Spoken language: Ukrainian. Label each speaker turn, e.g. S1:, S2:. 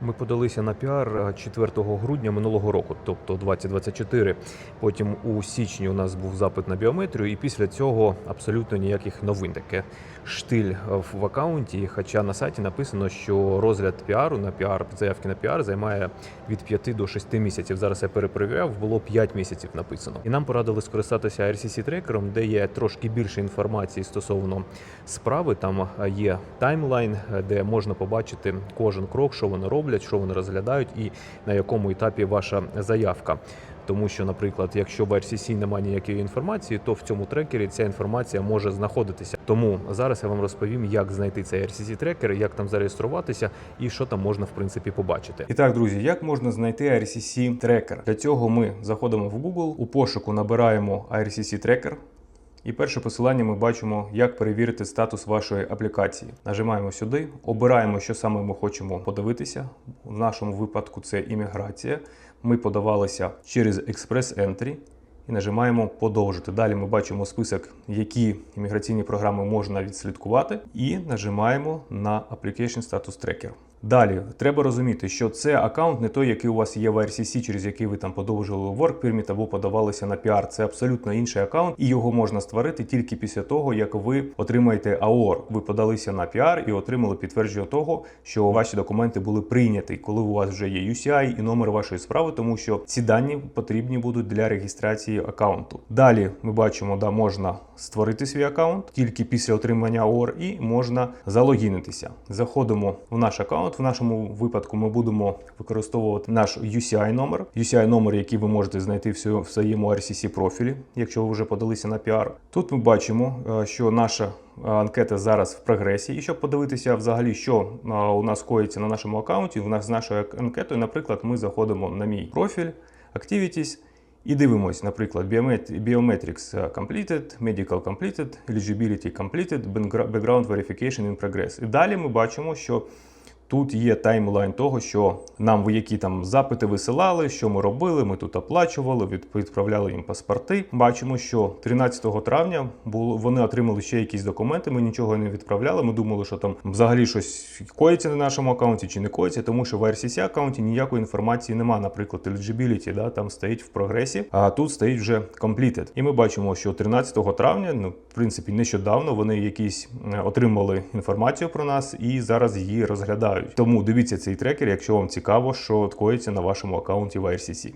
S1: Ми подалися на піар 4 грудня минулого року, тобто 2024. Потім у січні у нас був запит на біометрію, і після цього абсолютно ніяких новин. Таке штиль в акаунті. Хоча на сайті написано, що розгляд піару на піар заявки на піар займає від 5 до 6 місяців. Зараз я перепровіряв, було 5 місяців написано. І нам порадили скористатися RCC трекером, де є трошки більше інформації стосовно справи. Там є таймлайн, де можна побачити кожен крок, що вони роблять, що вони розглядають, і на якому етапі ваша заявка. Тому що, наприклад, якщо в RCC немає ніякої інформації, то в цьому трекері ця інформація може знаходитися. Тому зараз я вам розповім, як знайти цей RCC трекер, як там зареєструватися і що там можна в принципі побачити.
S2: І так, друзі, як можна знайти RCC трекер? Для цього ми заходимо в Google, у пошуку набираємо RCC трекер. І перше посилання ми бачимо, як перевірити статус вашої аплікації. Нажимаємо сюди, обираємо, що саме ми хочемо подивитися. В нашому випадку це імміграція. Ми подавалися через Express Entry і нажимаємо подовжити. Далі ми бачимо список, які імміграційні програми можна відслідкувати, і нажимаємо на Application Status Tracker. Далі треба розуміти, що це аккаунт не той, який у вас є в RCC, через який ви там подовжили Work Permit або подавалися на PR. Це абсолютно інший аккаунт, і його можна створити тільки після того, як ви отримаєте АОР. Ви подалися на PR і отримали підтвердження того, що ваші документи були прийняті, коли у вас вже є UCI і номер вашої справи, тому що ці дані потрібні будуть для реєстрації аккаунту. Далі ми бачимо, да можна створити свій аккаунт тільки після отримання АОР, і можна залогінитися. Заходимо в наш аккаунт. В нашому випадку ми будемо використовувати наш UCI номер, UCI номер, який ви можете знайти в своєму RCC профілі, якщо ви вже подалися на PR. Тут ми бачимо, е, що наша анкета зараз в прогресі. І щоб подивитися взагалі, що е, у нас коїться на нашому аккаунті, в нас з нашою анкетою, наприклад, ми заходимо на мій профіль Activities. І дивимось, наприклад, Biometrics completed, Medical completed, Eligibility completed, Background Verification in progress. І далі ми бачимо, що тут є таймлайн того, що нам які там запити висилали, що ми робили, ми тут оплачували, відправляли їм паспорти. Бачимо, що 13 травня було, вони отримали ще якісь документи, ми нічого не відправляли. Ми думали, що там взагалі щось коїться на нашому аккаунті чи не коїться, тому що в RCC аккаунті ніякої інформації немає. Наприклад, eligibility, да, там стоїть в прогресі, а тут стоїть вже completed. І ми бачимо, що 13 травня, ну в принципі, нещодавно вони якісь отримали інформацію про нас і зараз її розглядають. Тому дивіться цей трекер, якщо вам цікаво, що коїться на вашому аккаунті в RCC.